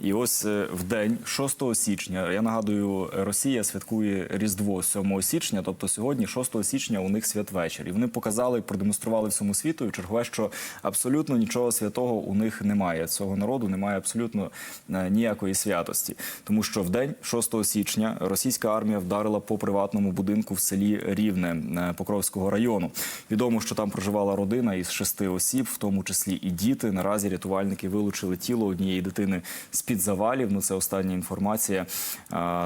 І ось е, в день 6 січня, я нагадую, Росія святкує Різдво 7 січня, тобто сьогодні, 6 січня, у них святвечір. І вони показали, продемонстрували всьому світу і чергове, що абсолютно нічого святого у них немає. Цього народу немає абсолютно е, ніякої святості, тому що в день 6 січня російська армія вдарила по приватному будинку в селі Рівне е, Покровського району. Відомо, що там проживала родина із шести осіб, в тому числі і діти. Наразі рятувальники вилучили тіло однієї дитини з під завалів. Ну це остання інформація,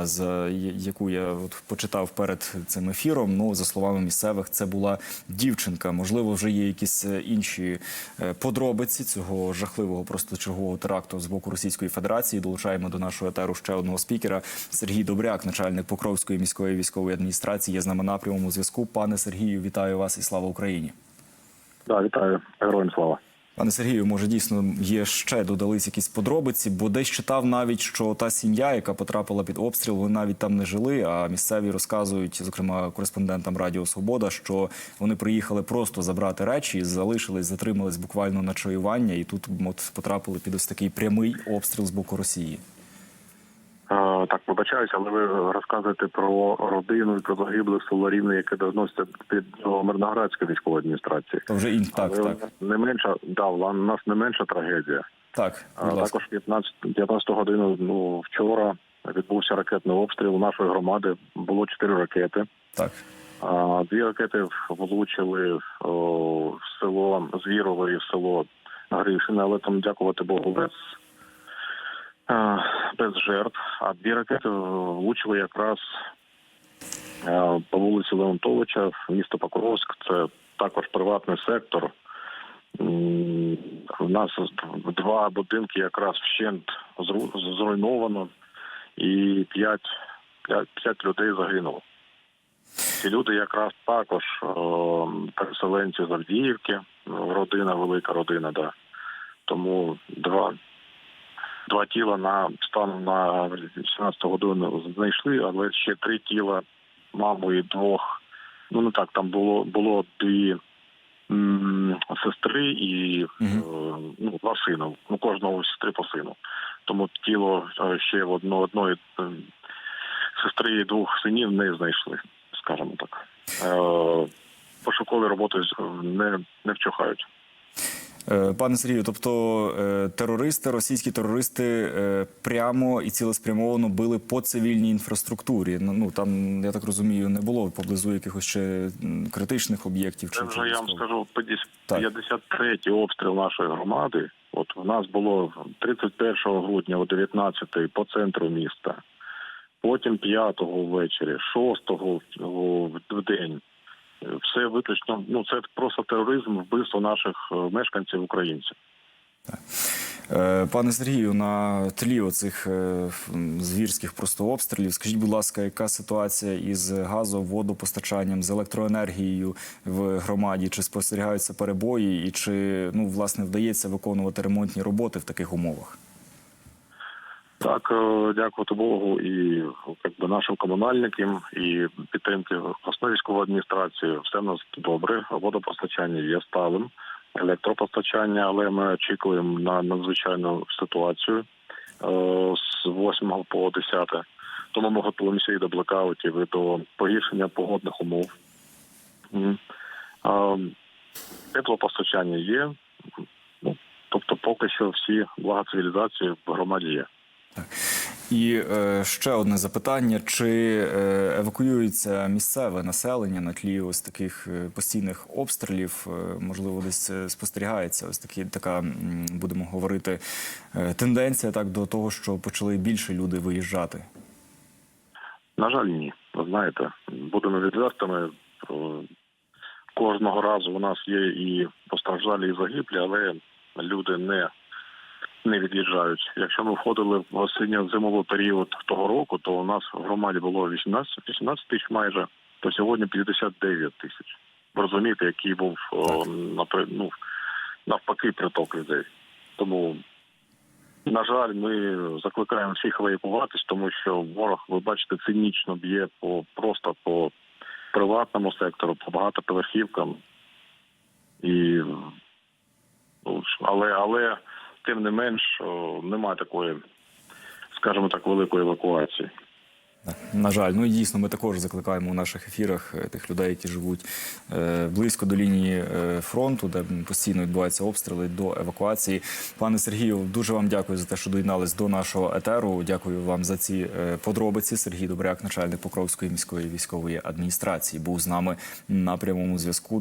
з яку я от почитав перед цим ефіром. Ну за словами місцевих, це була дівчинка. Можливо, вже є якісь е, інші е, подробиці цього жахливого просто чергового теракту з боку Російської Федерації. Долучаємо до нашого етеру ще одного спікера. Сергій Добряк, начальник Покровської міської військової адміністрації, є з нами на прямому зв'язку. Пане Сергію, вітаю вас і слава Україні. Да, вітаю, героям слава. Пане Сергію, може дійсно є ще додались якісь подробиці, бо десь читав навіть, що та сім'я, яка потрапила під обстріл, вони навіть там не жили. А місцеві розказують, зокрема кореспондентам Радіо Свобода, що вони приїхали просто забрати речі, залишились, затримались буквально на чаювання, і тут от потрапили під ось такий прямий обстріл з боку Росії. Е, так, вибачаюся, але ви розказуєте про родину і про загиблих село Рівне, яке відноситься під до Мирноградської військової адміністрації. То вже ін так, Але так, не менша, да, у нас не менша трагедія. так. А також 15, 15 годину ну, вчора відбувся ракетний обстріл нашої громади. Було чотири ракети. Так. А, Дві ракети влучили о, в село Звірове і в село Гришине, але там, дякувати Богу, без, без жертв. А дві ракети влучили якраз по вулиці Леонтовича в місто Покровськ. Це також приватний сектор. У нас два будинки якраз вщент зруйновано, і п'ять, людей загинуло. Ці люди якраз також переселенці з Авдіївки, родина, велика родина, да. Тому два, два тіла на станом на 17 годину знайшли, але ще три тіла маму і двох. Ну не так, там було було дві м, сестри і Мгм. е, ну, два сина. Ну кожного сестри по сину. Тому тіло е, ще в одно, одної е, сестри і двох синів не знайшли, скажімо так. Е, Пошукові роботи не, не вчухають. Е, Пане Сергію, тобто е, терористи, російські терористи е, прямо і цілеспрямовано били по цивільній інфраструктурі. Ну ну, там я так розумію, не було поблизу якихось ще критичних об'єктів. Це чи вже я вам скажу Так. 53-й обстріл нашої громади. От в нас було 31 грудня о 19-й по центру міста, потім 5-го ввечері, 6-го в в день. Все виключно. Ну це просто тероризм, вбивство наших е, мешканців українців. Е, Пане Сергію, на тлі оцих е, звірських просто обстрілів, скажіть, будь ласка, яка ситуація із газом, водопостачанням, з електроенергією в громаді? Чи спостерігаються перебої, і чи ну власне вдається виконувати ремонтні роботи в таких умовах? Так, е, дякувати Богу і як би нашим комунальникам і підтримки обласної військової адміністрації. Все в нас добре. Водопостачання є сталим, електропостачання, але ми очікуємо на надзвичайну ситуацію е, з 8 по 10. Тому ми готуємося і до блекаутів, і до погіршення погодних умов. Теплопостачання є. Ну, тобто, поки що всі блага цивілізації в громаді є. І е, ще одне запитання: чи е, евакуюється місцеве населення на тлі ось таких е, постійних обстрілів? Е, можливо, десь спостерігається ось такі така, будемо говорити, тенденція так до того, що почали більше люди виїжджати. На жаль, ні. Ви знаєте, будемо відвертими. Кожного разу у нас є і постраждалі, і загиблі, але люди не, не від'їжджають. Якщо ми входили в осінньо-зимовий період того року, то у нас в громаді було 18, 18 тисяч майже, то сьогодні 59 тисяч. Ви розумієте, який був о, напри- ну, навпаки приток людей. Тому на жаль, ми закликаємо всіх евакуватись, тому що ворог, ви бачите, цинічно б'є по просто по приватному сектору, по багатоповерхівкам. І ну, але, але тим не менш о, немає такої скажімо так, великої евакуації. На жаль, ну і дійсно, ми також закликаємо у наших ефірах е, тих людей, які живуть е, близько до лінії е, фронту, де постійно відбуваються обстріли до евакуації. Пане Сергію, дуже вам дякую за те, що доєднались до нашого етеру. Дякую вам за ці подробиці. Сергій Добряк, начальник Покровської міської військової адміністрації, був з нами на прямому зв'язку.